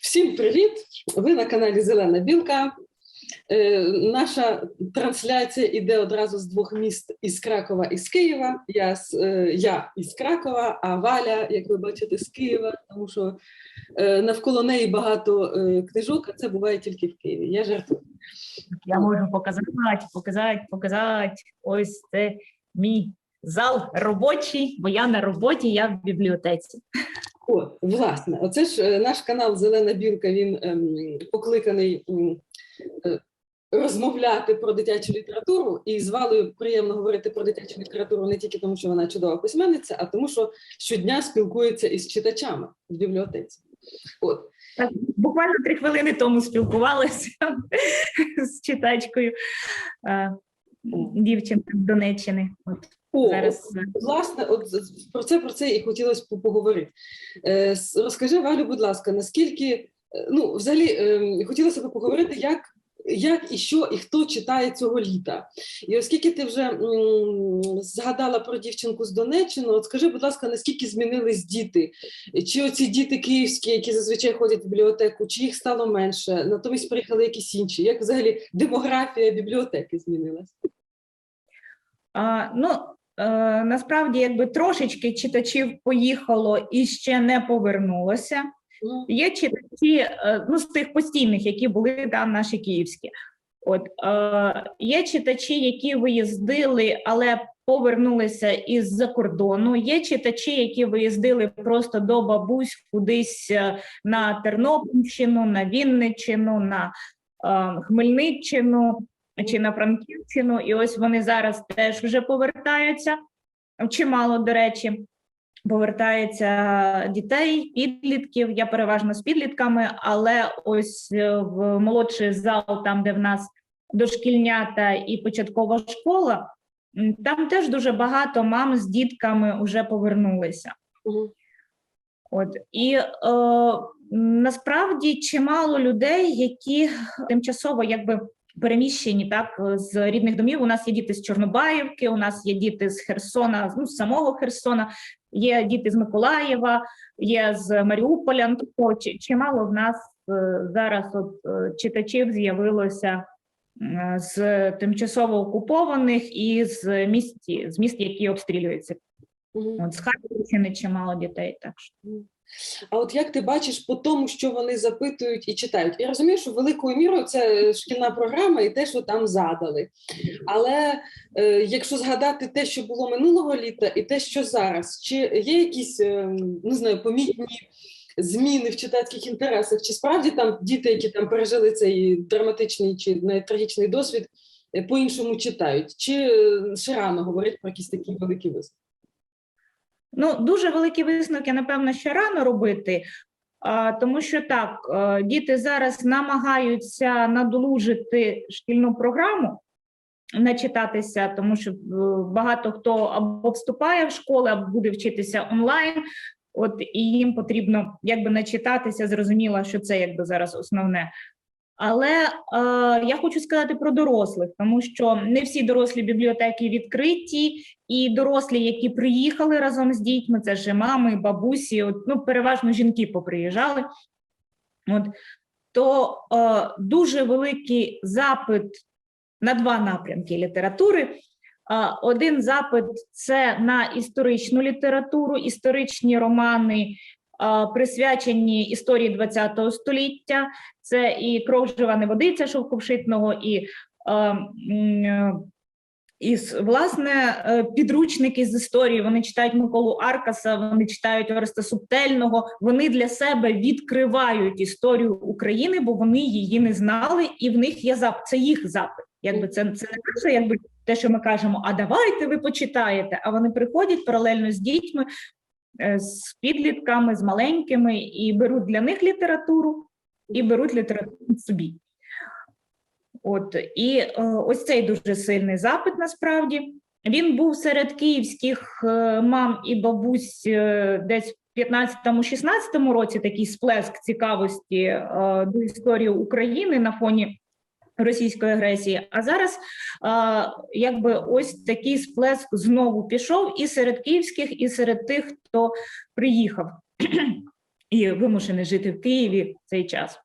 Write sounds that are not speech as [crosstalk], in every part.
Всім привіт! Ви на каналі Зелена Білка. Е, наша трансляція йде одразу з двох міст із Кракова і з Києва. Я, е, я із Кракова, а Валя, як ви бачите, з Києва, тому що е, навколо неї багато е, книжок, а це буває тільки в Києві. Я жартую. Я можу показати, показати, показати. Ось це мій зал робочий, бо я на роботі, я в бібліотеці. О, власне, оце ж е, наш канал Зелена Білка. Він ем, покликаний м, е, розмовляти про дитячу літературу. І з Валею приємно говорити про дитячу літературу не тільки тому, що вона чудова письменниця, а тому, що щодня спілкується із читачами в бібліотеці. От Так, буквально три хвилини тому спілкувалася [laughs] з читачкою е, дівчинка з Донеччини. От О, зараз власне, от про це про це і хотілося б поговорити. Е, розкажи, Валю, будь ласка, наскільки е, ну, взагалі ем, хотілося б поговорити, як, як і що, і хто читає цього літа. І оскільки ти вже м, згадала про дівчинку з Донеччини, от скажи, будь ласка, наскільки змінились діти? Чи оці діти київські, які зазвичай ходять в бібліотеку, чи їх стало менше? Натомість приїхали якісь інші? Як взагалі демографія бібліотеки змінилась? А, ну, е, насправді, якби трошечки читачів поїхало і ще не повернулося. Ну, Є читачі е, ну, з тих постійних, які були там наші київські. От е, є читачі, які виїздили, але повернулися із-за кордону. Є читачі, які виїздили просто до бабусь кудись е, на Тернопільщину, на Вінниччину, на е, Хмельниччину чи на Франківщину. І ось вони зараз теж вже повертаються. Чимало, до речі повертається дітей, підлітків. Я переважно з підлітками, але ось е, в молодший зал, там де в нас дошкільнята і початкова школа, там теж дуже багато мам з дітками вже повернулися. От і е, насправді чимало людей, які тимчасово якби переміщені так з рідних домів. У нас є діти з Чорнобаївки, у нас є діти з Херсона, ну з самого Херсона, є діти з Миколаєва, є з Маріуполя. Ну, тобто чимало в нас е, зараз от е, читачів з'явилося з тимчасово окупованих і з міст, з міст, які обстрілюються. От з Харківщини чимало дітей. Так що А от як ти бачиш по тому, що вони запитують і читають? Я розумію, що великою мірою це шкільна програма і те, що там задали. Але е, якщо згадати те, що було минулого літа, і те, що зараз, чи є якісь е, не знаю, помітні зміни в читацьких інтересах? Чи справді там діти, які там пережили цей драматичний чи трагічний досвід, е, по-іншому читають? Чи е, ще рано говорять про якісь такі великі висновки? Ну, дуже великі висновки, напевно, ще рано робити, тому що так, е, діти зараз намагаються надолужити шкільну програму, начитатися, тому що е, багато хто або вступає в школи, або буде вчитися онлайн. От і їм потрібно якби начитатися, зрозуміло, що це якби зараз основне. Але е, я хочу сказати про дорослих, тому що не всі дорослі бібліотеки відкриті, і дорослі, які приїхали разом з дітьми, це ж мами, бабусі, от, ну переважно жінки поприїжджали. От то е, дуже великий запит на два напрямки літератури. Е, один запит це на історичну літературу, історичні романи, е, присвячені історії ХХ століття. Це і кров жива не водиця Шовковшитного, і е, е, і власне е, підручники з історії. Вони читають Миколу Аркаса, вони читають Ореста Субтельного. Вони для себе відкривають історію України, бо вони її не знали, і в них є запит. Це їх запит. Якби це, це не те, якби те, що ми кажемо, а давайте ви почитаєте. А вони приходять паралельно з дітьми, е, з підлітками, з маленькими і беруть для них літературу, і беруть літературу собі. От і е, ось цей дуже сильний запит насправді. Він був серед київських е, мам і бабусь е, десь в 15-16 році такий сплеск цікавості до історії України на фоні російської агресії. А зараз якби ось такий сплеск знову пішов і серед київських, і серед тих, хто приїхав. [clears throat] і вимушений жити в Києві цей час.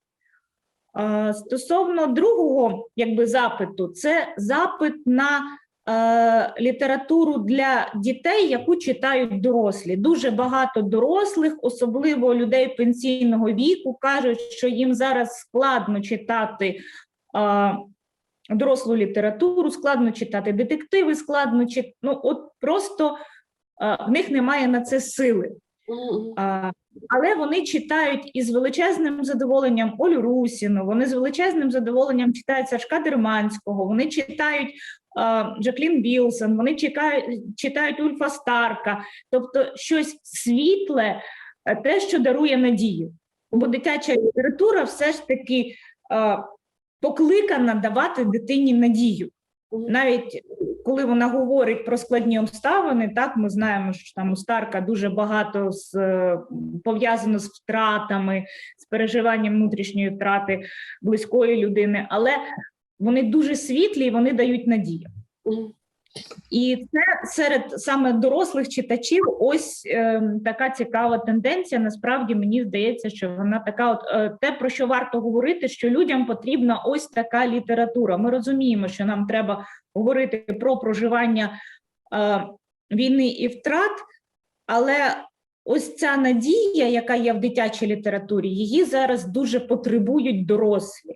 Е, Стосовно другого якби, запиту, це запит на е, літературу для дітей, яку читають дорослі. Дуже багато дорослих, особливо людей пенсійного віку, кажуть, що їм зараз складно читати е, дорослу літературу, складно читати детективи, складно читати. Ну, от просто е, в них немає на це сили. Мгм. Але вони читають із величезним задоволенням Олю Русіну, вони з величезним задоволенням читають Сашка Дерманського, вони читають а, Джаклін Білсон, вони чекають, читають Ульфа Старка, тобто щось світле, е, те, що дарує надію. Бо дитяча література все ж таки а, покликана давати дитині надію навіть коли вона говорить про складні обставини, так ми знаємо, що там у Старка дуже багато з е, пов'язано з втратами, з переживанням внутрішньої втрати близької людини, але вони дуже світлі і вони дають надію. І це серед саме дорослих читачів ось е, така цікава тенденція. Насправді мені здається, що вона така, от е, те, про що варто говорити, що людям потрібна ось така література. Ми розуміємо, що нам треба говорити про проживання е, війни і втрат, але ось ця надія, яка є в дитячій літературі, її зараз дуже потребують дорослі.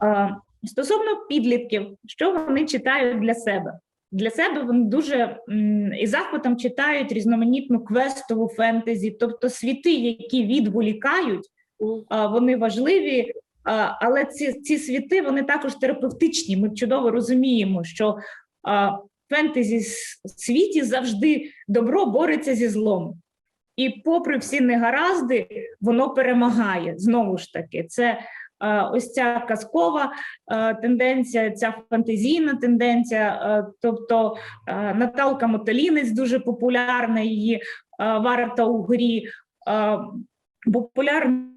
А, Стосовно підлітків, що вони читають для себе? Для себе вони дуже м, із захватом читають різноманітну квестову фентезі, тобто світи, які відволікають, вони важливі, але ці, ці світи вони також терапевтичні. Ми чудово розуміємо, що в фентезі світі завжди добро бореться зі злом. І, попри всі негаразди, воно перемагає. Знову ж таки, це ось ця казкова тенденція, ця фантазійна тенденція. Тобто Наталка Мотолінець дуже популярна, її варта у горі, е, популярні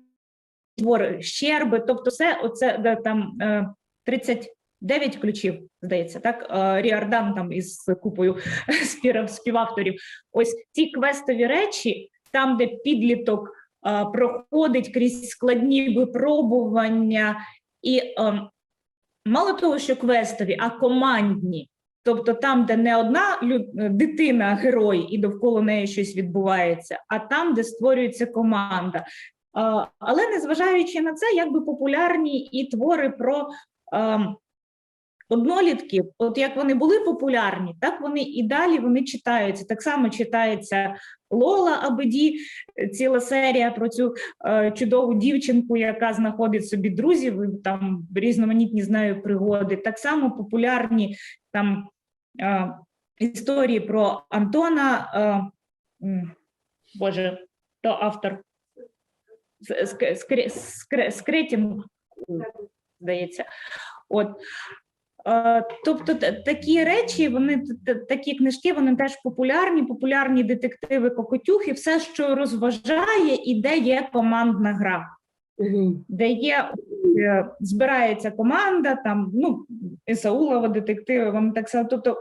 твори Щерби. Тобто, все оце де там е, 39 ключів, здається, так Е, Ріардан там із купою [laughs] співавторів. Ось ці квестові речі, там, де підліток е, проходить крізь складні випробування, і е, мало того, що квестові, а командні. Тобто там, де не одна дитина, герой, і довкола неї щось відбувається, а там, де створюється команда. Але незважаючи на це, якби популярні і твори про ем, однолітків, от як вони були популярні, так вони і далі вони читаються. Так само читається Лола Абеді, ціла серія про цю е, чудову дівчинку, яка знаходить собі друзів, і там різноманітні з нею пригоди. Так само популярні там е, історії про Антона. Е, Боже, то автор С- ск- скрі- скр- Скретін, здається. От. Е, Тобто такі речі, вони такі книжки, вони теж популярні, популярні детективи, кокотюхи, все, що розважає, і де є командна гра, де є е, збирається команда, там ну Ісаулова детективи, вам так само. Тобто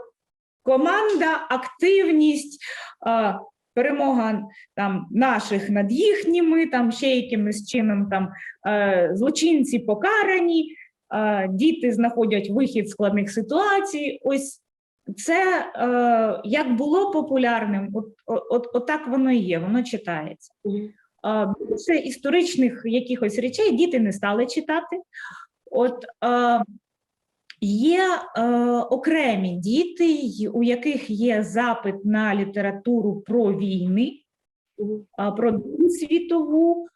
команда, активність, е, перемога там наших над їхніми, там ще якимось чином там е, злочинці покарані, е, діти знаходять вихід з складних ситуацій. Ось це е, як було популярним, от, от, от так воно і є, воно читається. Більше історичних якихось речей діти не стали читати. От е, є е, окремі діти, у яких є запит на літературу про війни, про Другу світову,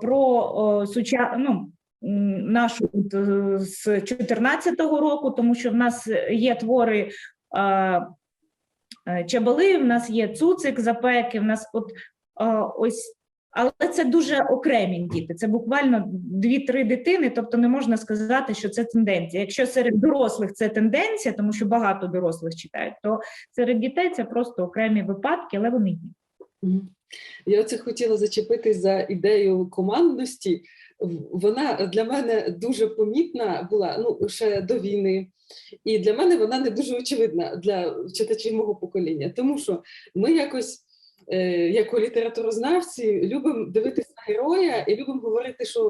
про суча... ну, нашу е, з 14-го року, тому що в нас є твори е, е, в нас є Цуцик, Запеки, в нас от ось. Але це дуже окремі діти. Це буквально дві-три дитини, тобто не можна сказати, що це тенденція. Якщо серед дорослих це тенденція, тому що багато дорослих читають, то серед дітей це просто окремі випадки, але вони є. Я оце хотіла зачепитись за ідею командності. Вона для мене дуже помітна була ну ще до війни, і для мене вона не дуже очевидна для читачів мого покоління, тому що ми якось як у літературознавці, любимо дивитися героя і любимо говорити, що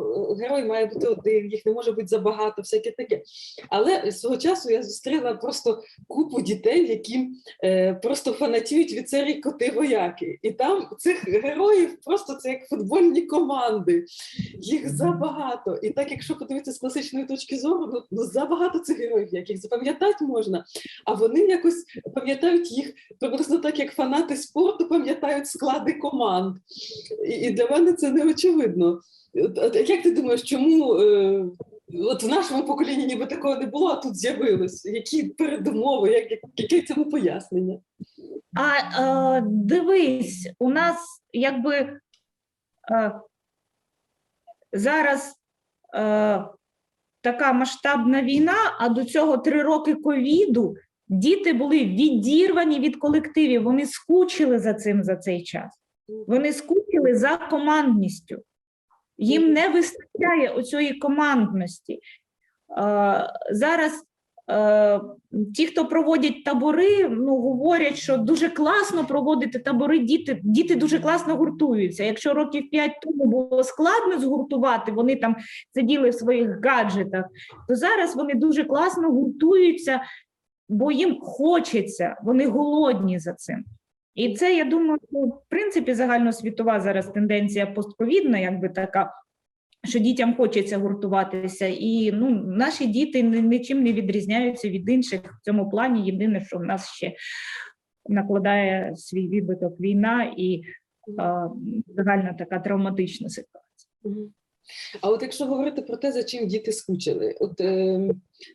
е, герой має бути один, їх не може бути забагато, всяке таке. Але свого часу я зустріла просто купу дітей, які е, просто фанатіють від серії коти вояки. І там цих героїв просто це як футбольні команди. Їх забагато. І так, якщо подивитися з класичної точки зору, ну, ну забагато цих героїв, яких запам'ятати можна. А вони якось пам'ятають їх приблизно так, як фанати спорту пам'ятають склади команд. І, і для мене це не очевидно. От- от Як ти думаєш, чому е, от в нашому поколінні ніби такого не було, а тут з'явилось? Які передумови, як, яке цьому пояснення? А е, дивись, у нас якби е, зараз е, така масштабна війна, а до цього три роки ковіду. Діти були відірвані від колективів, вони скучили за цим за цей час. Вони скучили за командністю. Їм не вистачає оцієї командності. Зараз е, ті, хто проводять табори, ну говорять, що дуже класно проводити табори. Діти, діти дуже класно гуртуються. Якщо років п'ять тому було складно згуртувати, вони там сиділи в своїх гаджетах, то зараз вони дуже класно гуртуються, бо їм хочеться, вони голодні за цим. І це, я думаю, ну, в принципі, загальносвітова зараз тенденція постковідна, якби така, що дітям хочеться гуртуватися, і ну, наші діти нічим не відрізняються від інших в цьому плані. Єдине, що в нас ще накладає свій відбиток війна і загальна така травматична ситуація. А от якщо говорити про те, за чим діти скучили, от е,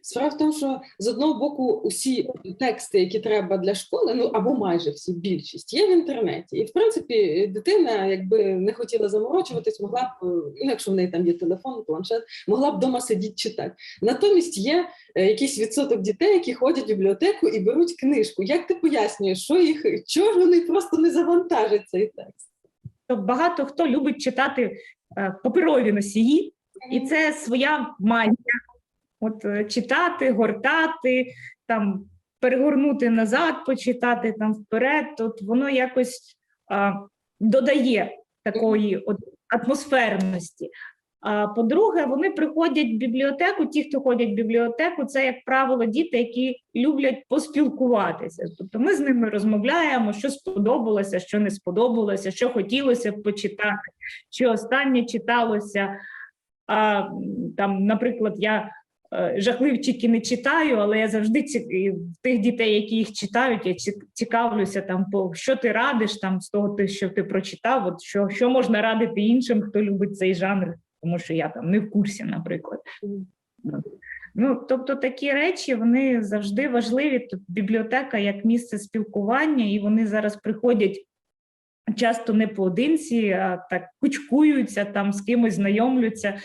справа в тому, що з одного боку усі тексти, які треба для школи, ну або майже всі більшість, є в інтернеті. І в принципі, дитина, якби не хотіла заморочуватись, могла б, ну, якщо в неї там є телефон, планшет, могла б вдома сидіти читати. Натомість є е, якийсь відсоток дітей, які ходять в бібліотеку і беруть книжку. Як ти пояснюєш, що їх чого вони просто не завантажать цей текст? То багато хто любить читати паперові носії, і це своя магія. От е, читати, гортати, там перегорнути назад, почитати там вперед. От воно якось а, додає такої от атмосферності. А по-друге, вони приходять в бібліотеку. Ті, хто ходять в бібліотеку, це, як правило, діти, які люблять поспілкуватися. Тобто ми з ними розмовляємо, що сподобалося, що не сподобалося, що хотілося б почитати, що останнє читалося. А, там, наприклад, я е, жахливчики не читаю, але я завжди ці, тих дітей, які їх читають, я цікавлюся там, по що ти радиш там з того, що ти прочитав, от що, що можна радити іншим, хто любить цей жанр, тому що я там не в курсі, наприклад. Ну, тобто такі речі вони завжди важливі. Тут бібліотека як місце спілкування, і вони зараз приходять часто не поодинці, а так кучкуються, там з кимось знайомляться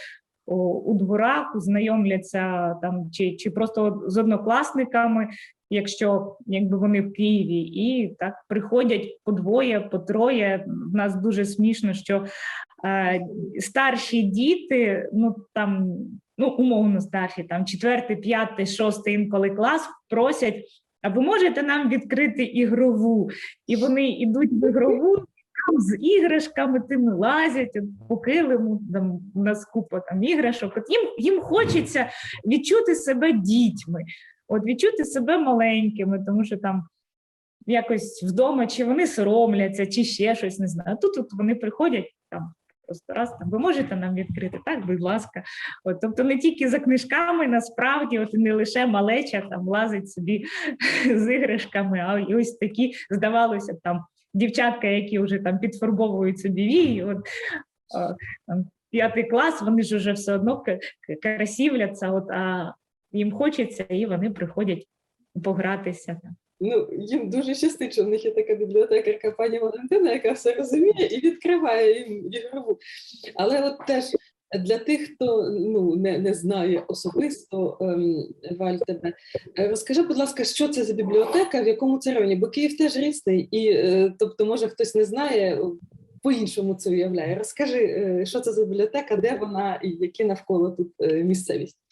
у, у дворах, знайомляться там чи, чи просто з однокласниками, якщо якби вони в Києві, і так приходять по двоє, по троє. В нас дуже смішно, що старші діти, ну там ну умовно старші, там четвертий, п'ятий, шостий інколи клас просять. А ви можете нам відкрити ігрову? І вони йдуть в ігрову там з іграшками, тими лазять по килиму, там у нас купа там іграшок. От їм, їм хочеться відчути себе дітьми, от відчути себе маленькими, тому що там якось вдома чи вони соромляться, чи ще щось не знаю. Тут от вони приходять там. Просто раз там ви можете нам відкрити, так, будь ласка. От, тобто не тільки за книжками, насправді, от не лише малеча там лазить собі [laughs] з іграшками, а й ось такі, здавалося б, там дівчатка, які вже там підфарбовують собі вії, от там, п'ятий клас, вони ж вже все одно к- к- от, а їм хочеться, і вони приходять погратися. Ну, їм дуже щастить, що в них є така бібліотекарка пані Валентина, яка все розуміє і відкриває їм ігрову. Але от теж для тих, хто ну, не, не знає особисто ем, Валь е, розкажи, будь ласка, що це за бібліотека, в якому це районі? Бо Київ теж різний, і е, тобто, може, хтось не знає, по-іншому це уявляє. Розкажи, е, що це за бібліотека, де вона і які навколо тут е, місцевість?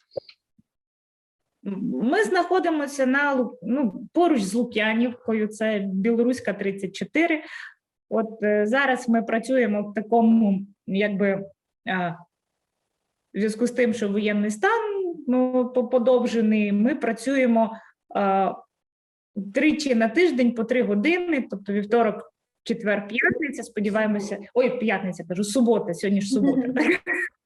Ми знаходимося на ну, поруч з Лук'янівкою, це Білоруська 34. От е, зараз ми працюємо в такому, якби е, в зв'язку з тим, що воєнний стан ну, подовжений, ми працюємо е, тричі на тиждень по три години, тобто вівторок, четвер, п'ятниця. Сподіваємося, ой, п'ятниця кажу, субота, сьогодні ж субота. [laughs]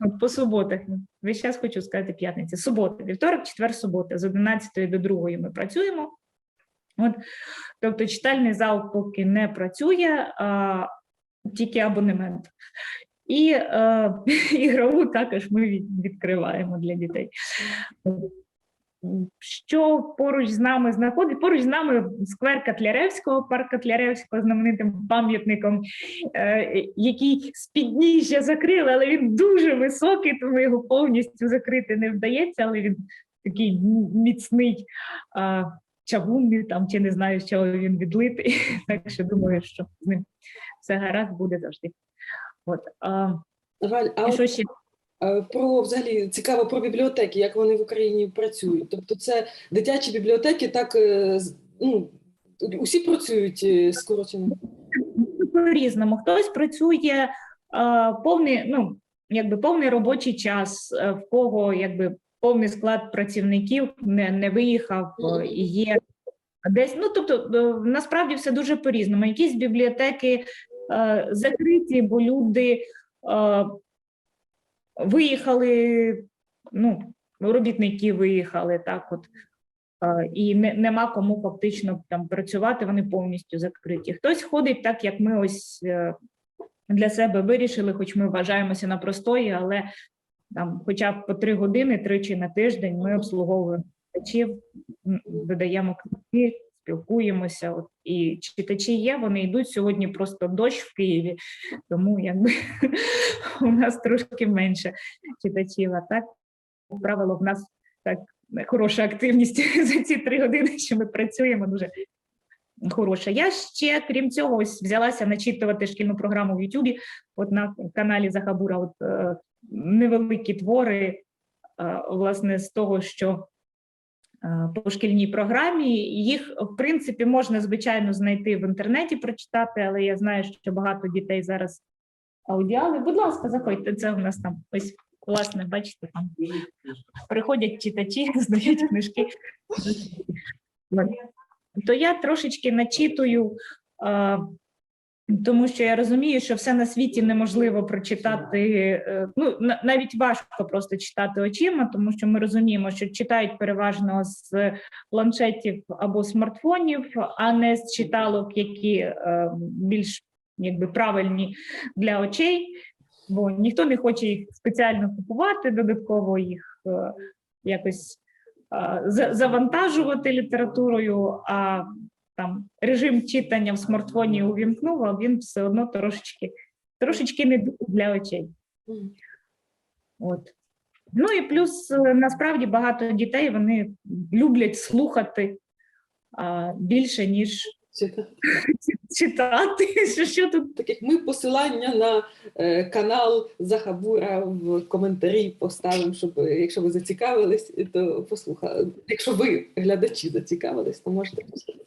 От По суботах. Весь час хочу сказати п'ятниця. Субота, вівторок, четвер, субота. З 11 до 2 ми працюємо. От, тобто читальний зал поки не працює, а, тільки абонемент. І е, [laughs] ігрову також ми від- відкриваємо для дітей. Що поруч з нами знаходить? Поруч з нами сквер Котляревського, парк Котляревського, знаменитим пам'ятником, е, який з підніжжя закрили, але він дуже високий, тому його повністю закрити не вдається, але він такий міцний. А, чавунний там, чи не знаю, з чого він відлитий. [laughs] Так що думаю, що з ним все гаразд буде завжди. От, Валь, а що ще? Е, про взагалі цікаво про бібліотеки, як вони в Україні працюють. Тобто, це дитячі бібліотеки, так е, ну, усі працюють е, скорочено. По-різному. Хтось працює а, повний, ну, якби повний робочий час, е, в кого якби повний склад працівників не, не виїхав е, і є десь. Ну, тобто, е, насправді все дуже по-різному. Якісь бібліотеки е, закриті, бо люди е, виїхали, ну, робітники виїхали так от. І не, нема кому фактично там працювати, вони повністю закриті. Хтось ходить так, як ми ось е, для себе вирішили, хоч ми вважаємося на простої, але там, хоча б по три години, тричі на тиждень ми обслуговуємо читачів, м, видаємо книжки, спілкуємося. От, і читачі є, вони йдуть сьогодні просто дощ в Києві, тому якби [laughs] у нас трошки менше читачів. А так, як правило, в нас так хороша активність [laughs] за ці три години, що ми працюємо, дуже хороша. Я ще, крім цього, ось взялася начитувати шкільну програму в Ютубі. От на каналі Захабура, от е, невеликі твори, е, власне, з того, що по шкільній програмі. Їх, в принципі, можна, звичайно, знайти в інтернеті, прочитати, але я знаю, що багато дітей зараз аудіали. Будь ласка, заходьте. Це у нас там ось, власне, бачите, там приходять читачі, [laughs] здають книжки. То я трошечки начитую. Тому що я розумію, що все на світі неможливо прочитати. е, Ну навіть важко просто читати очима, тому що ми розуміємо, що читають переважно з планшетів або смартфонів, а не з читалок, які е, більш якби правильні для очей. Бо ніхто не хоче їх спеціально купувати, додатково їх е, якось завантажувати літературою. А там режим читання в смартфоні увімкнув, а він все одно трошечки, трошечки не для очей. От. Ну і плюс е, насправді багато дітей вони люблять слухати а, більше, ніж [laughs] Читати. Що, що тут Так ми посилання на е, канал Захабура в коментарі поставимо, щоб якщо ви зацікавились, то послухали. Якщо ви, глядачі, зацікавились, то можете послухати.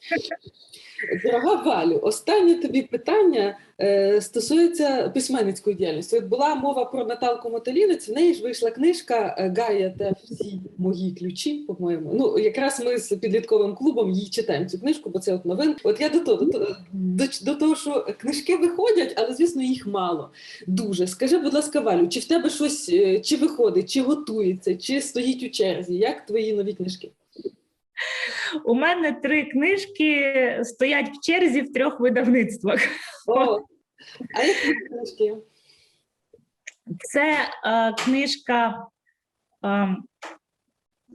Дорога Валю, останнє тобі питання е, стосується письменницької діяльності. От була мова про Наталку Мотолінець, в неї ж вийшла книжка е, Гая та всі мої ключі, по-моєму. Ну, якраз ми з підлітковим клубом її читаємо цю книжку, бо це от новин. От я до того, до, до, до того, що книжки виходять, але звісно їх мало. Дуже. Скажи, будь ласка, Валю, чи в тебе щось е, чи виходить, чи готується, чи стоїть у черзі? Як твої нові книжки? У мене три книжки стоять в черзі в трьох видавництвах. О, [laughs] а як твої книжки? Це е, книжка е,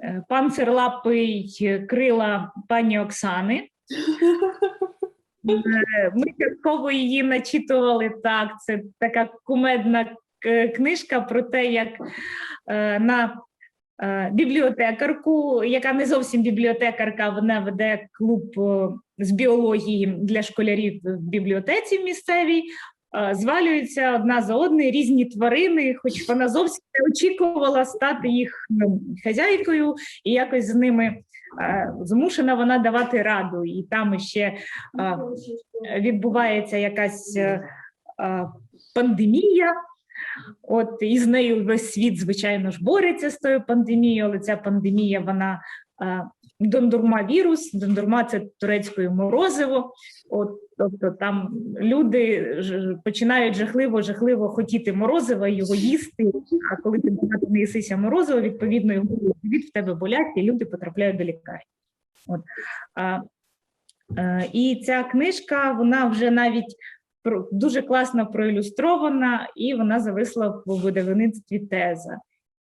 е, Панцерлапий крила пані Оксани. Е, Ми частково її начитували так. Це така кумедна е, книжка про те, як е, на е, бібліотекарку, яка не зовсім бібліотекарка, вона веде клуб е, з біології для школярів в бібліотеці місцевій. е, звалюються одна за одною різні тварини, хоч вона зовсім не очікувала стати їх ну, хазяйкою, і якось з ними е, змушена вона давати раду. І там ще е, відбувається якась е, е, пандемія. От і з нею весь світ, звичайно ж, бореться з тою пандемією, але ця пандемія вона е, дондурма вірус. Дондурма це турецькою морозиво. От, тобто там люди ж- починають жахливо, жахливо хотіти морозива, його їсти. А коли ти не їсися морозиво, відповідно від в тебе болять, і люди потрапляють до лікарні. От. А, е, і ця книжка, вона вже навіть дуже класно проілюстрована, і вона зависла в видавництві теза.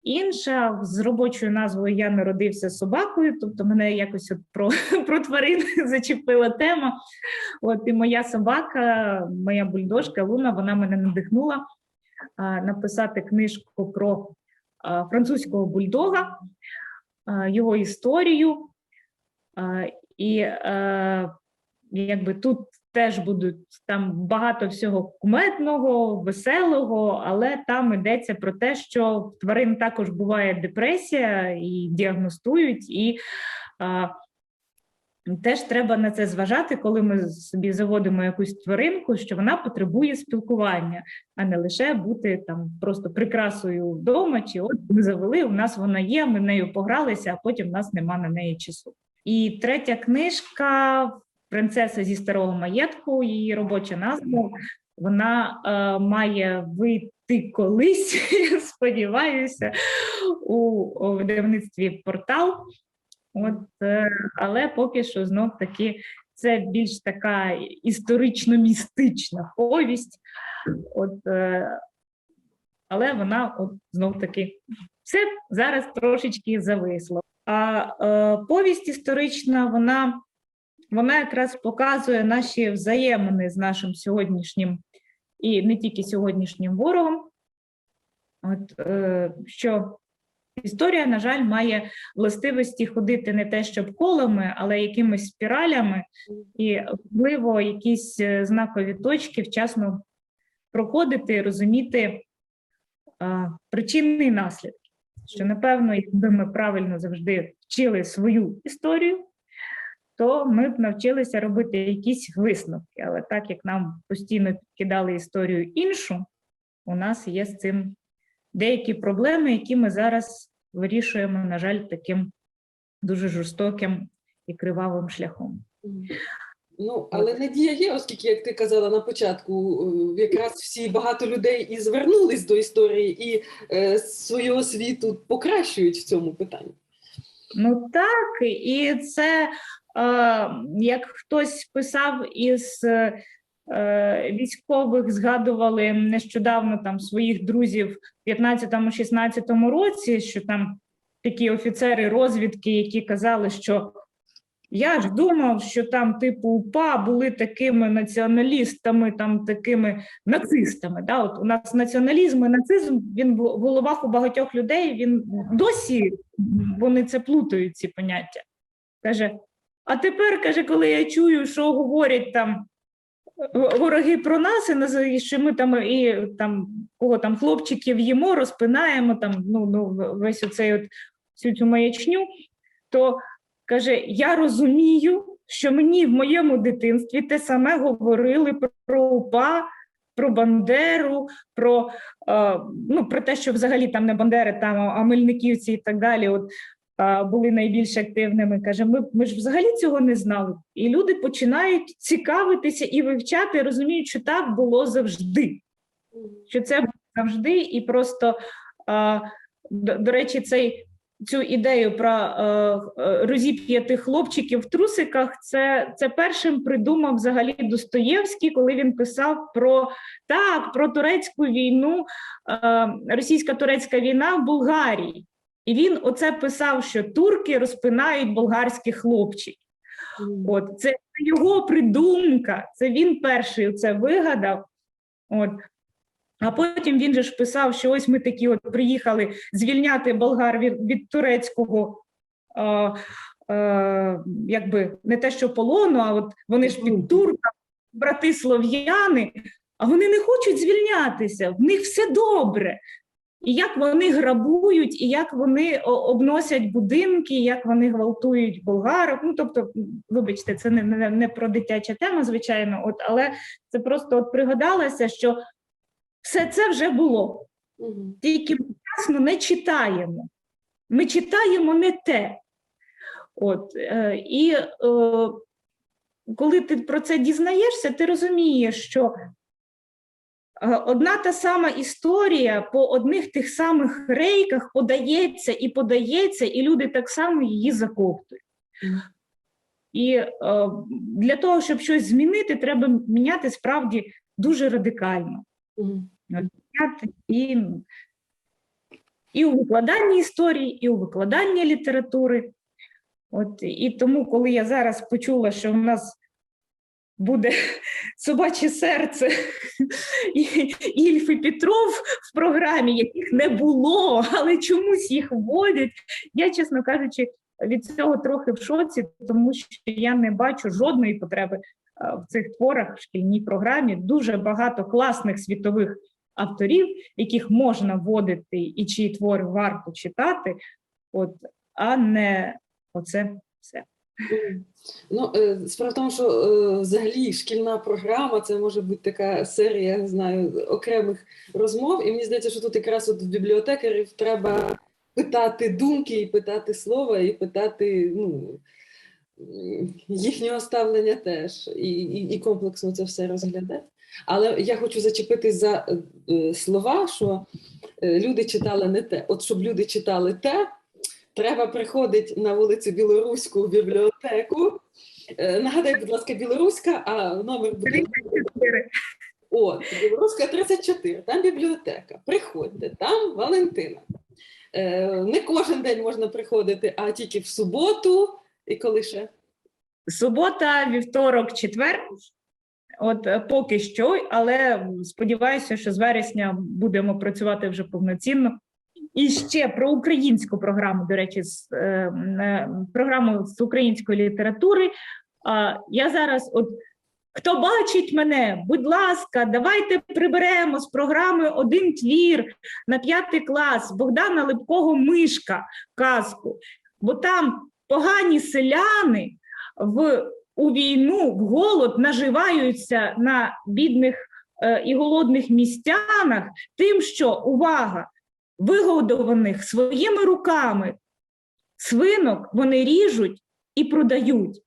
Інша з робочою назвою Я народився собакою, тобто мене якось от про, [laughs] про тварин [laughs] зачепила тема. От і моя собака, моя бульдожка Луна, вона мене надихнула а, написати книжку про а, французького бульдога, а, його історію. А, і е, якби тут теж будуть там багато всього куметного, веселого, але там йдеться про те, що в тварин також буває депресія і діагностують, і а, теж треба на це зважати, коли ми собі заводимо якусь тваринку, що вона потребує спілкування, а не лише бути там просто прикрасою вдома, чи от ми завели, у нас вона є, ми нею погралися, а потім в нас нема на неї часу. І третя книжка Принцеса зі старого маєтку, її робоча назва. Вона е, має вийти колись, [laughs] сподіваюся, у, видавництві портал. От, е, але поки що знов таки це більш така історично-містична повість. От, е, але вона от, знов таки все зараз трошечки зависло. А е, повість історична, вона вона якраз показує наші взаємини з нашим сьогоднішнім і не тільки сьогоднішнім ворогом. От, е, що історія, на жаль, має властивості ходити не те, щоб колами, але якимись спіралями, і можливо, якісь е, знакові точки вчасно проходити розуміти е, і наслідки. Що, напевно, якби ми правильно завжди вчили свою історію, то ми б навчилися робити якісь висновки. Але так як нам постійно підкидали історію іншу, у нас є з цим деякі проблеми, які ми зараз вирішуємо, на жаль, таким дуже жорстоким і кривавим шляхом. Ну, але надія є, оскільки, як ти казала на початку, е, якраз всі багато людей і звернулись до історії, і е, свою освіту покращують в цьому питанні. Ну так, і це як хтось писав із е, військових, згадували нещодавно там своїх друзів в 15-16 році, що там такі офіцери розвідки, які казали, що я ж думав, що там, типу, УПА були такими націоналістами, там такими нацистами. Да? От у нас націоналізм і нацизм він в головах у багатьох людей. Він досі вони це плутають, ці поняття. Каже: а тепер каже, коли я чую, що говорять там вороги про нас, і що ми там і там кого там хлопчиків їмо, розпинаємо там, ну, ну весь оцей от всю цю маячню, то каже: Я розумію, що мені в моєму дитинстві те саме говорили про- УПА, про Бандеру, про, е, ну, про те, що взагалі там не Бандери, там а Мельниківці і так далі. От були найбільш активними. Каже, ми, ми ж взагалі цього не знали. І люди починають цікавитися і вивчати, розуміють, що так було завжди що це буде завжди, і просто до, до речі, цей. Цю ідею про е, хлопчиків в трусиках, це, це першим придумав взагалі Достоєвський, коли він писав про так, про турецьку війну, е, російсько-турецька війна в Болгарії. І він оце писав, що турки розпинають болгарських хлопчиків. От це його придумка, це він перший це вигадав. От. А потім він же ж писав, що ось ми такі от приїхали звільняти болгар від, від турецького, е, е, якби не те, що полону, а от вони ж під турками, брати слов'яни. а вони не хочуть звільнятися, в них все добре. І як вони грабують, і як вони обносять будинки, і як вони гвалтують болгарок. Ну тобто, вибачте, це не, не, не про дитяча тема, звичайно, от, але це просто от пригадалося, що все це вже було. Тільки ми ясно не читаємо. Ми читаємо не те. От, е, і е, коли ти про це дізнаєшся, ти розумієш, що одна та сама історія по одних тих самих рейках подається і подається, і люди так само її заковтують. Мгм. І е, для того, щоб щось змінити, треба міняти справді дуже радикально міняти і, і у викладанні історії, і у викладанні літератури. От, і тому, коли я зараз почула, що в нас буде собаче серце і Ільф і Петров в програмі, яких не було, але чомусь їх вводять, я, чесно кажучи, від цього трохи в шоці, тому що я не бачу жодної потреби в цих творах в шкільній програмі. Дуже багато класних світових авторів, яких можна вводити і чиї твори варто читати, от, а не оце все. Ну, е, справа в тому, що е, взагалі шкільна програма це може бути така серія, не знаю, окремих розмов. І мені здається, що тут якраз от в бібліотекарів треба питати думки, і питати слова, і питати ну, їхнього ставлення теж, і, і, і комплексно це все розглядати. Але я хочу зачепитись за е, слова, що люди читали не те. От щоб люди читали те, треба приходити на вулицю Білоруську в бібліотеку. Е, Нагадай, будь ласка, білоруська, а номер буде От, Білоруська 34, там бібліотека. Приходьте, там Валентина. Е, не кожен день можна приходити, а тільки в суботу. І коли ще? Субота, вівторок, четвер. От е, поки що, але сподіваюся, що з вересня будемо працювати вже повноцінно. І ще про українську програму, до речі, з е, е, програму з української літератури. Я зараз, от хто бачить мене, будь ласка, давайте приберемо з програми один твір на п'ятий клас Богдана Липкого Мишка казку, бо там погані селяни в у війну, в голод наживаються на бідних е, і голодних містянах, тим, що увага, вигодованих своїми руками свинок вони ріжуть і продають.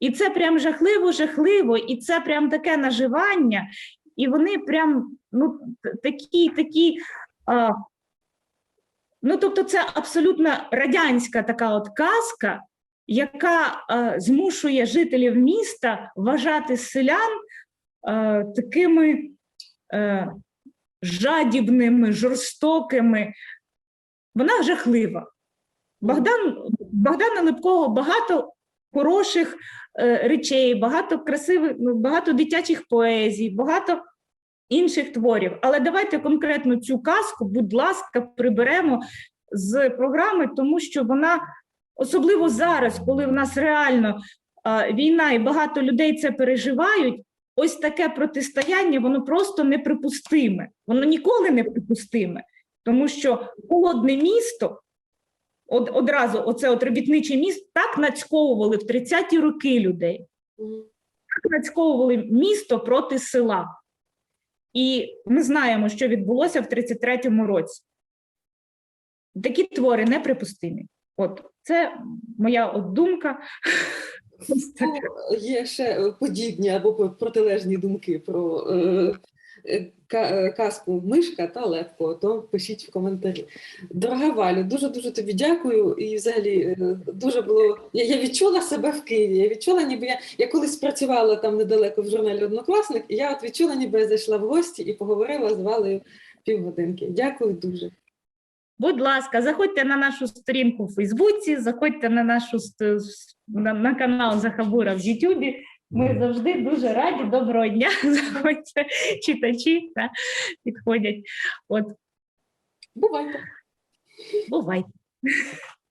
І це прям жахливо, жахливо, і це прям таке наживання, і вони прям ну, такі, такі. А, ну, тобто, це абсолютно радянська така от казка, яка е, змушує жителів міста вважати селян е, такими е, жадібними, жорстокими. Вона жахлива. Богдан, Богдана Липкого багато хороших е, речей, багато красивих, ну, багато дитячих поезій, багато інших творів. Але давайте конкретно цю казку, будь ласка, приберемо з програми, тому що вона особливо зараз, коли в нас реально а, війна і багато людей це переживають. Ось таке протистояння, воно просто неприпустиме. Воно ніколи не припустиме, тому що холодне місто, од, одразу, оце от робітниче місто, так нацьковували в 30-ті роки людей так нацьковували місто проти села. І ми знаємо, що відбулося в 33-му році. Такі твори неприпустимі. От це моя от думка. Ну, є ще е, подібні або протилежні думки про е, е, е, казку Мишка та Лепко, то пишіть в коментарі. Дорога Валю, дуже дуже тобі дякую. І взагалі дуже було. Я, я відчула себе в Києві. Я відчула, ніби я, я колись працювала там недалеко в журналі Однокласник, і я от відчула, ніби я зайшла в гості і поговорила з Валею півгодинки. Дякую дуже. Будь ласка, заходьте на нашу сторінку в Фейсбуці, заходьте на нашу на, на канал Захабура в Ютубі. Ми завжди дуже раді. Доброго дня. [laughs] Заходьте, читачі та, підходять. От, Бувайте! бувайте.